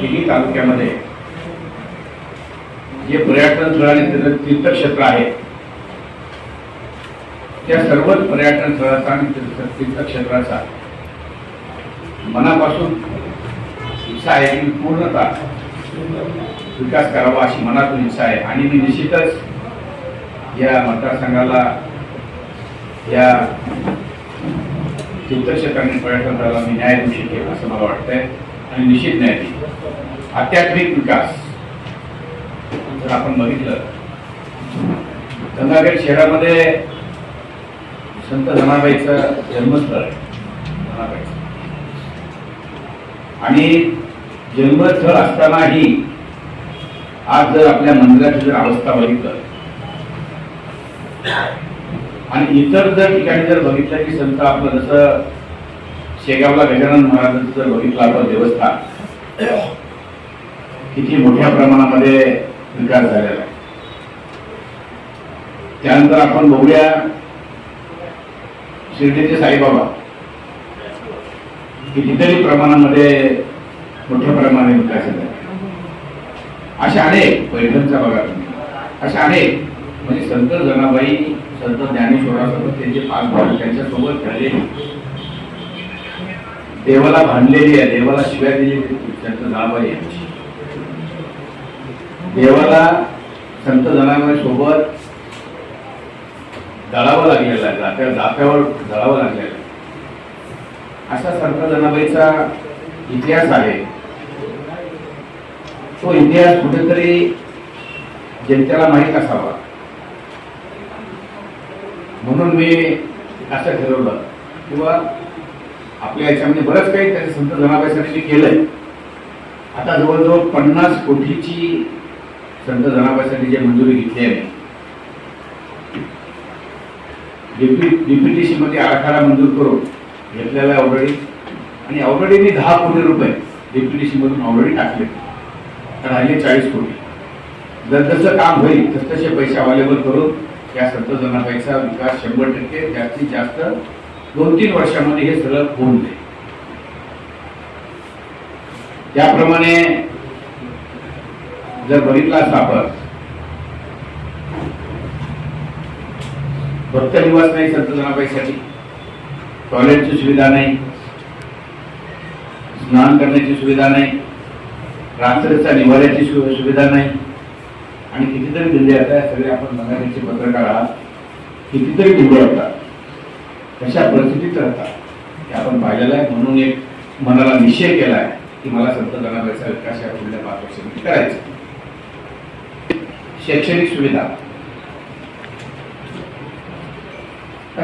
तिन्ही तालुक्यामध्ये. जे पर्यटन स्थळ आणि तीर्थक्षेत्र आहे त्या सर्वच पर्यटन स्थळाचा आणि तीर्थक्षेत्राचा मनापासून इच्छा आहे की पूर्णतः विकास करावा अशी मनातून इच्छा आहे. आणि मी निश्चितच या मतदारसंघाला या तीर्थक्षेत्राने पर्यटन स्थळाला मी न्याय देऊ शकेल असं मला वाटतंय. आणि निश्चित न्याय आध्यात्मिक विकास. जर आपण बघितलं गंगाखेड शहरामध्ये संत जनाबाईचं जन्मस्थळ आहे. जनाबाईचं आणि जन्मस्थळ असतानाही आज जर आपल्या मंदिराची जर अवस्था बघितलं आणि इतर जर ठिकाणी जर बघितलं की संत आपलं जसं शेगावला गजानन महाराजांचं जर बघितलं आपण देवस्थान. किती मोठ्या प्रमाणामध्ये विकास झालेला आहे. त्यानंतर आपण बघूया शिर्डीचे साईबाबा. कितीतरी प्रमाणामध्ये मोठ्या प्रमाणात विकास झाला आहे. अशा अनेक पैठणच्या भागात तुम्ही. अशा अनेक. म्हणजे संत जनाबाई संत ज्ञानेश्वरासोबत त्यांचे पाच भाग त्यांच्यासोबत झाले देवाला भांडलेली आहे देवाला शिवाय दिली त्यांचं नाव आहे देवाला संत जनाबाई सोबत दळावं लागलेलं आहे जात्या जात्यावर दळावं लागलेलं आहे. असा संत जनाबाईचा इतिहास आहे. तो इतिहास कुठेतरी जनतेला माहीत असावा. म्हणून मी असं ठरवलं किंवा आपल्या याच्यामध्ये बरंच काही त्याचं संत जनाबाईसाठी मी केलंय. आता जवळजवळ पन्नास कोटीची संत जनाबाईसाठी जे मंजुरी घेतली आहे. मी मध्ये आराखडा मंजूर करून घेतलेला आहे ऑलरेडी आणि ऑलरेडी मी दहा कोटी रुपये डीपीटीसी मधून ऑलरेडी टाकले राहिले चाळीस कोटी. जर जसं काम होईल तस तसे पैसे अवेलेबल करून त्या संत जनाबाईचा विकास शंभर टक्के जास्तीत जास्त दोन तीन वर्षामध्ये हे सगळं होऊन जाईल. त्याप्रमाणे जर बघितला असं आपण भक्त निवास नाही संत जनाबाईसाठी टॉयलेटची सुविधा नाही स्नान करण्याची सुविधा नाही रात्रीचा निवाऱ्याची सुविधा नाही. आणि कितीतरी दिल्ली आता सगळे आपण बंगालीचे पत्रकार आहात कितीतरी दिल्ली होतात कशा परिस्थितीत राहतात हे आपण पाहिलेलं आहे. म्हणून एक मनाला निश्चय केला आहे की मला संत जनाबाईचा विकास या पुढल्या पाच वर्षांमध्ये करायचा शैक्षणिक सुविधा.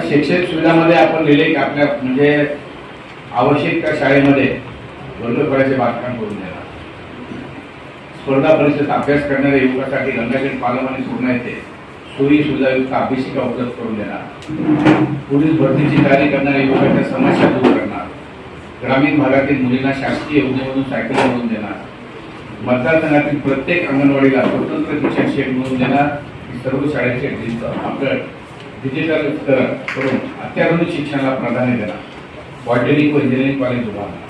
शैक्षणिक सुविधामध्ये आपण लिहिले की आपल्या म्हणजे आवश्यक त्या शाळेमध्ये वर्गखोऱ्याचे बांधकाम करून देणार स्पर्धा परीक्षेत अभ्यास करणाऱ्या युवकासाठी गंगाखेड पालम आणि सोडण्यात येते सोयी सुविधायुक्त अभिषेका उपलब्ध करून देणार. पोलीस भरतीची तयारी करणाऱ्या युवकांच्या समस्या दूर करणार. ग्रामीण भागातील मुलींना शासकीय योजनेमधून सायकल मिळवून देणार. मतदारसंघातील प्रत्येक अंगणवाडीला स्वतंत्र शिक्षण शेट मिळवून देणार. सर्व शाळेचे आपलं डिजिटलीकरण करून अत्याधुनिक शिक्षणाला प्राधान्य देणार. पॉलिटेक्निक व इंजिनिअरिंग कॉलेज उभारणार.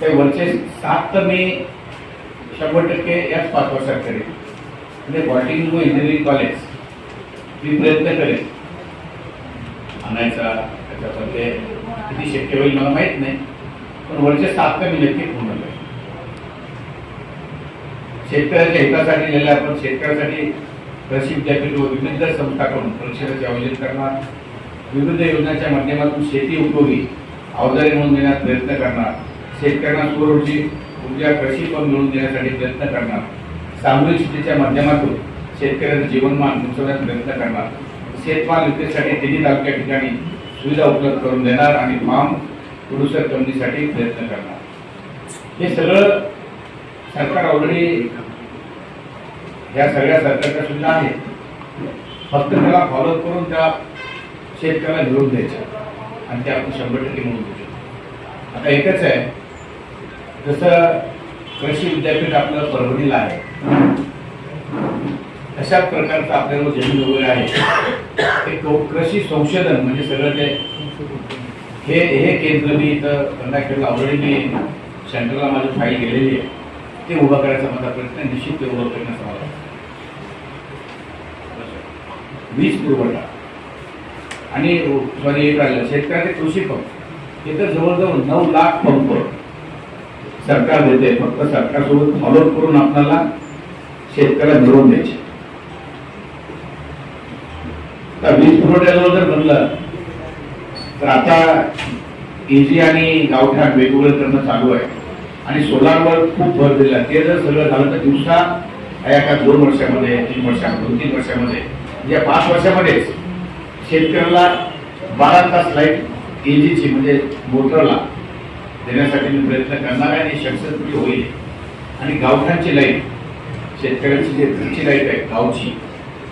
ते वरचे सात तर मी शंभर टक्के याच पाच वर्षात करेन. म्हणजे बॉटिंग व इंजिनिअरिंग कॉलेज मी प्रयत्न करेन. आणायचा त्याच्यामध्ये किती शक्य होईल मला माहीत नाही पण वरचे सात कमी मी नक्की पूर्ण करेन शेतकऱ्याच्या हितासाठी लिहिलं आपण शेतकऱ्यासाठी कृषी विद्यापीठ व विविध संस्थाकडून परिषदेचे आयोजन करणार. विविध योजनांच्या माध्यमातून शेती उपयोगी अवजारे म्हणून देण्यास प्रयत्न करणार. शेतकऱ्यांना सौर ऊर्जा कृषी पण मिळवून देण्यासाठी प्रयत्न करणार. सामूहिक शेतीच्या माध्यमातून शेतकऱ्यांचं जीवनमान उंचवण्यास प्रयत्न करणार. शेतमाल विक्रीसाठी तिन्ही तालुक्या ठिकाणी सुविधा उपलब्ध करून देणार आणि फार्म प्रोड्युसर कंपनीसाठी प्रयत्न करणार. हे सगळं सरकार ऑलरेडी ह्या सगळ्या सरकारच्या सुद्धा आहेत. फक्त त्याला फॉलो करून त्या शेतकऱ्याला घेऊन द्यायचं आणि ते आपण शंभर टक्के मिळवून देऊ शकतो. आता एकच आहे जसं कृषी विद्यापीठ आपलं परभणीला आहे. अशाच प्रकारचं आपल्याला जमीन वगैरे आहे. ते कृषी संशोधन म्हणजे सगळं ते हे हे केंद्र मी इथं कर्नाटकला ऑलरेडी मी सेंटरला माझी फाईल गेलेली आहे. ते उभं करायचा माझा प्रयत्न निश्चित ते उभं करण्याचा मला वीज पुरवठा. आणि सॉरी एक राहिलं शेतकऱ्याचे कृषी पंप. हे तर जवळजवळ नऊ लाख पंप. सरकार देते फक्त सरकारसोबत मदत करून आपल्याला शेतकऱ्याला मिळवून द्यायचे. तर वीज पुरवठ्याजवळ जर म्हणलं तर आता एजी आणि गावठाण वेगवेगळं करणं चालू आहे. आणि सोलारवर खूप भर दिला ते जर सगळं झालं तर दिवसा या का दोन वर्षामध्ये तीन वर्षामध्ये दोन तीन वर्षामध्ये या पाच वर्षामध्येच शेतकऱ्याला बारा तास लाइट एजीची म्हणजे मोटरला देण्यासाठी मी प्रयत्न करणार आहे आणि सक्सेसफुली होईल. आणि गावठाणची लाइट शेतकऱ्यांची जी घरची लाइट आहे गावची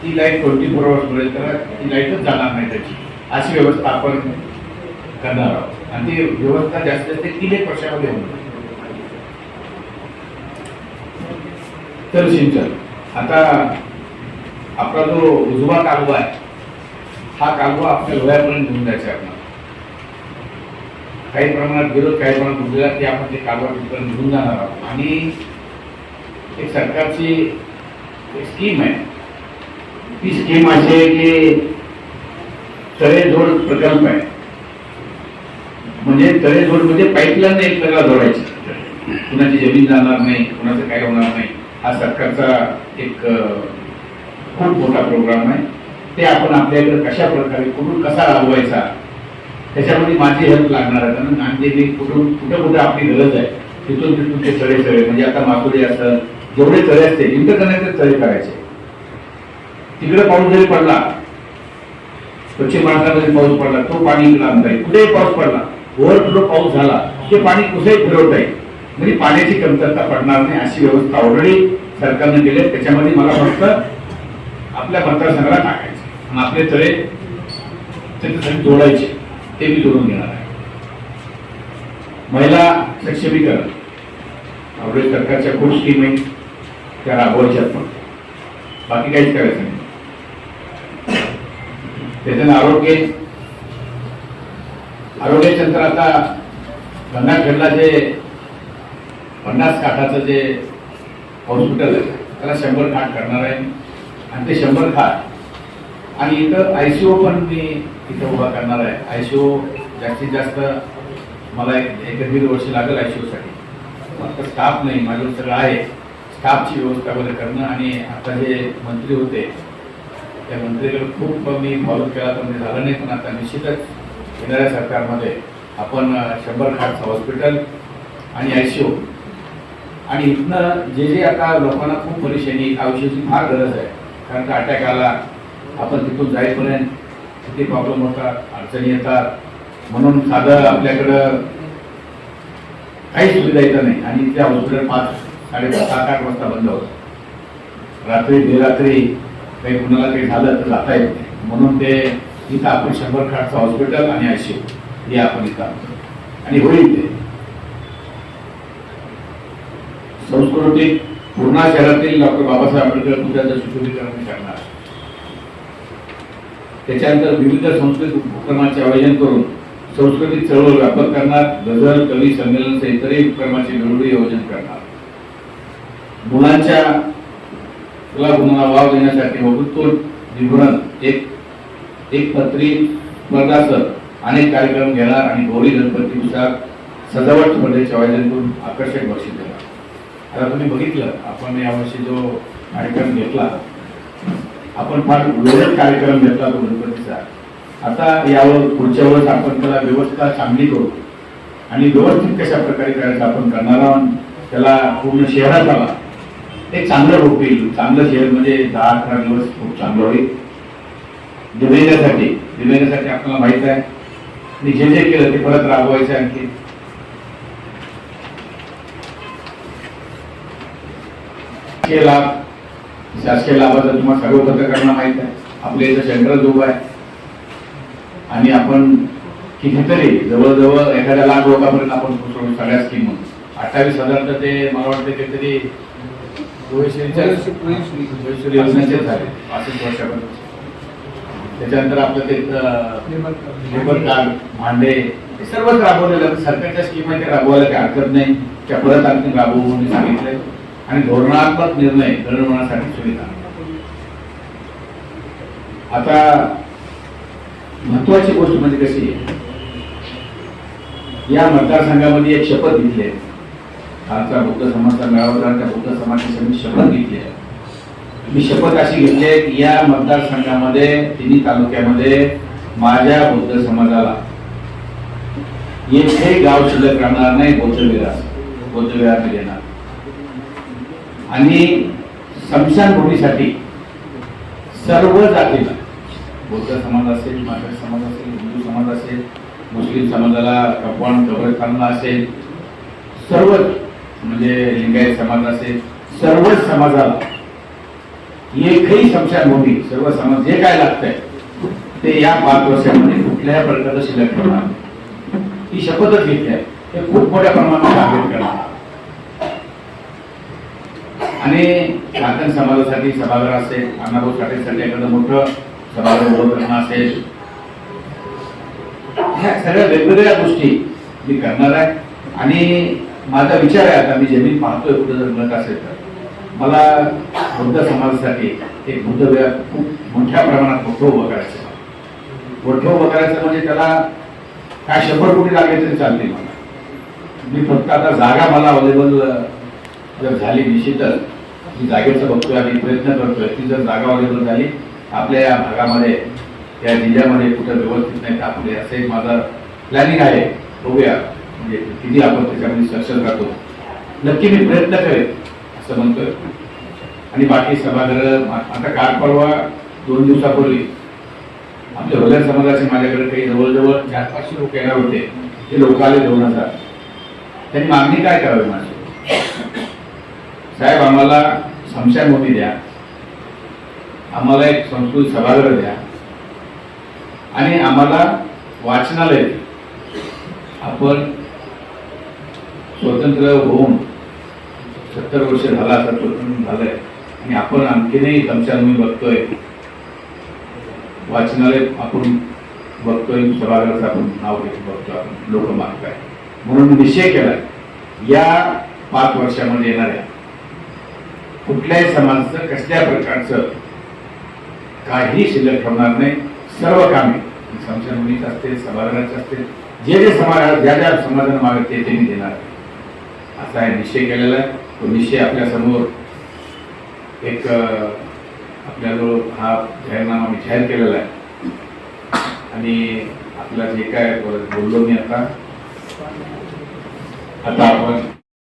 ती लाइट ट्वेंटी फोर आवर्स मिळेल तर ती लाईटच जाणार नाही त्याची. अशी व्यवस्था आपण करणार आहोत. आणि ती व्यवस्था जास्तीत जास्त तीन एक वर्षामध्ये होणार. तर सिंचन आता आपला जो उजवा कालवा आहे हा कालवा आपल्या डोळ्यापर्यंत घेऊन जायचा आहे काही प्रमाणात विरोध काही प्रमाणात उरलेला ते आपण ते कालवा तिथपर्यंत घेऊन जाणार आहोत. आणि एक सरकारची एक स्कीम आहे. ती स्कीम अशी आहे की तळेजोड प्रकल्प आहे. म्हणजे तळेजोड म्हणजे पाईपलाईन प्रकार जोडायची. कुणाची जमीन जाणार नाही कुणाचं काय होणार नाही. हा सरकारचा एक खूप मोठा प्रोग्राम आहे. ते आपण आपल्याकडे कशा प्रकारे कुठून कसा राबवायचा त्याच्यामध्ये माझी हेल्प लागणार आहे. कारण नांदेडी कुठून कुठं कुठं आपली गरज आहे तिथून तिथून ते चळे चळे म्हणजे आता मासुरी असेल जेवढे चळे असते इंटरकनेक्टेड चळे करायचे तिकडे पाऊस जरी पडला पश्चिम महाराष्ट्रामध्ये पाऊस पडला तो पाणी इकडे आणता येईल. कुठेही पाऊस पडला ओव्हरफ्लो पाऊस झाला ते पाणी कुठेही फिरवता येईल. म्हणजे पाण्याची कमतरता पडणार नाही अशी व्यवस्था ऑलरेडी सरकारने केली आहे. त्याच्यामध्ये मला फक्त आपल्या मतदारसंघाला टाकायचं आणि आपले तळे त्याच्यासाठी जोडायचे. ते मी जोडून घेणार आहे. महिला सक्षमीकरण. आपल्या सरकारच्या खूप स्कीम आहेत. त्या राबवायच्यात पण. बाकी काहीच करायचं नाही. त्याच्यानं आरोग्य आरोग्य क्षेत्र आता गंगाखेडला जे पन्नास काठाचं जे हॉस्पिटल आहे त्याला शंभर खाट करणार आहे. आणि ते शंभर खाट आणि इथं आय सी पण मी इथं उभा करणार आहे. आय सी जास्तीत जास्त मला एक एक दीड वर्ष लागेल आय सी साठी. फक्त स्टाफ नाही माझं सगळं आहे. स्टाफची व्यवस्था वगैरे करणं आणि आता जे मंत्री होते त्या मंत्रीकडे खूप मी फॉलो केला तर म्हणजे झालं नाही. पण आता निश्चितच येणाऱ्या सरकारमध्ये आपण शंभर खाटचं हॉस्पिटल आणि आय सी आणि इथनं जे जे आता लोकांना खूप परेशानी औषधाची फार गरज आहे. कारण का अटॅक आला आपण तिथून जाईपर्यंत किती प्रॉब्लेम होतात अडचणी येतात. म्हणून साधं आपल्याकडं काही सुविधा येतं नाही. आणि त्या हॉस्पिटल पाच साडेपाच सात आठ वाजता बंद होतं रात्री बेरात्री काही कुणाला काही झालं तर जाता येत नाही. म्हणून ते इथं आपण शंभर खाटचं हॉस्पिटल आणि आय हे आपण इथं आणि होईल ते. संस्कृती पूर्णा शहरातील डॉक्टर बाबासाहेब आंबेडकर पुतळ्याचं सुशोभीकरण करणार. त्याच्यानंतर विविध सांस्कृतिक उपक्रमाचे आयोजन करून संस्कृती चळवळ व्यापक करणार गझल कवी संमेलन सह इतरही उपक्रमाचे वेगवेगळे आयोजन करणार. मुलांच्या कला गुणांना वाव देण्यासाठी वकृत्व निभरण एक एक पत्री स्पर्धासह अनेक कार्यक्रम घेणार आणि गौरी गणपती उत्सवात सजावट स्पर्धेचे आयोजन करून आकर्षक बक्षीस देणार. आता तुम्ही बघितलं आपण यावर्षी जो कार्यक्रम घेतला आपण फार वेळच कार्यक्रम घेतला तो गणपतीचा. आता यावर पुढच्या वेळेस आपण त्याला व्यवस्था चांगली करू. आणि व्यवस्थित कशा प्रकारे करायचं आपण करणार आहोत त्याला पूर्ण शहरात एक चांगलं रूप येईल चांगलं शहर म्हणजे दहा अकरा दिवस खूप चांगलं होईल. दिव्यांगासाठी दिव्यांगासाठी आपल्याला माहीत आहे. आणि जे जे केलं ते परत राबवायचं आणखी. केला. लाभ शासकीय लाभाचं तुम्हाला सर्व पत्रकारांना माहीत आहे. आपल्या इथं सेंट्रल उभं आहे. आणि आपण कितीतरी जवळजवळ एखाद्या लाख लोकांपर्यंत आपण पोहोचलो सगळ्या स्कीम अठ्ठावीस हजार तर ते मला वाटतं काहीतरी भुवेश्वरीच्या भुवेश्वरी योजनेचे झाले. पासष्ट वर्षापर्यंत. त्याच्यानंतर आपलं ते लेबर कार्ड भांडे हे सर्वच राबवलेलं. सरकारच्या स्कीम आहे त्या राबवायला काही हरकत नाही. त्या परत आणखी राबवू म्हणून सांगितलंय. आणि धोरणात्मक निर्णय दळणवळणासाठी सुविधा. आता महत्वाची गोष्ट म्हणजे कशी आहे? या मतदारसंघामध्ये एक शपथ घेतली आहे. कालचा बुद्ध समाजचा मेळावा त्या बुद्ध समाजाची मी शपथ घेतली आहे. मी शपथ अशी घेतली आहे की या मतदारसंघामध्ये तिन्ही तालुक्यामध्ये माझ्या बौद्ध समाजाला एकही गाव शिल्लक राहणार नाही बौद्धविहार बौद्धविहार मी देणार. आणि स्मशानभूमीसाठी सर्व जातीला बौद्ध समाज असेल मात्र समाज असेल हिंदू समाज असेल मुस्लिम समाजाला कपवाण कब्रस्थानला असेल सर्वच म्हणजे लिंगायत समाज असेल सर्वच समाजाला एकही स्मशानभूमी सर्व समाज जे काय लागतंय ते या पाच वर्षामध्ये कुठल्याही प्रकारचं शिल्लक ठेवणार ही शपथच घेतली आहे. ते खूप मोठ्या प्रमाणात करणार आणि चाकण समाजासाठी सभागृह असेल अण्णाभाऊ साठे एखादं मोठं सभागृह उभं करणं असेल. ह्या सगळ्या वेगवेगळ्या गोष्टी मी करणार आहे. आणि माझा विचार आहे आता मी जमीन पाहतोय कुठं जर मिळत असेल तर. मला बुद्ध समाजासाठी एक बुद्ध खूप मोठ्या प्रमाणात मोठं उभं करायचं मोठं उभं करायचं म्हणजे त्याला काय शंभर कोटी लागले तरी चालते मला. मी फक्त आता जागा मला अवेलेबल जर झाली निश्चितच मी जागेचं बघतोय आम्ही प्रयत्न करतोय. ती जर जागा अवेलेबल झाली आपल्या या भागामध्ये या जिल्ह्यामध्ये कुठं व्यवस्थित नाही टाकले असे एक माझा प्लॅनिंग आहे. बघूया. म्हणजे किती आपण त्याच्यामध्ये सक्षम राहतो. नक्की मी प्रयत्न करेन असं म्हणतोय. आणि बाकी सभागृह आता काल परवा दोन दिवसापूर्वी आमच्या हृदय समाजाचे माझ्याकडे काही जवळजवळ चार पाचशे लोक येणार होते. ते लोक आले दोन हजार. त्यांनी मागणी काय करावी माझी साहेब आम्हाला स्मशानभूमी द्या. आम्हाला एक संस्कृत सभागृह द्या. आणि आम्हाला वाचनालय आपण स्वतंत्र होऊन सत्तर वर्ष झाला असं स्वतंत्र झालंय. आणि आपण आणखीनही स्मशानभूमी बघतोय. वाचनालय आपण बघतोय सभागृहाचं आपण नाव घेऊन बघतोय आपण लोक मागताय म्हणून निश्चय केलाय या पाच वर्षामध्ये येणाऱ्या कुठल्याही समाजाचं कसल्या प्रकारचं काही शिल्लक ठेवणार नाही. सर्व कामे संशयभूमीच असते सभागृहाचे असते जे जे समाज ज्या ज्या समाधान मागत ते ते मी देणार असा आहे निश्चय केलेला आहे. तो निश्चय आपल्यासमोर एक आपल्याजवळ हा जाहीरनामा मी जाहीर केलेला आहे. आणि आपलं जे काय बोललो मी आता आता आपण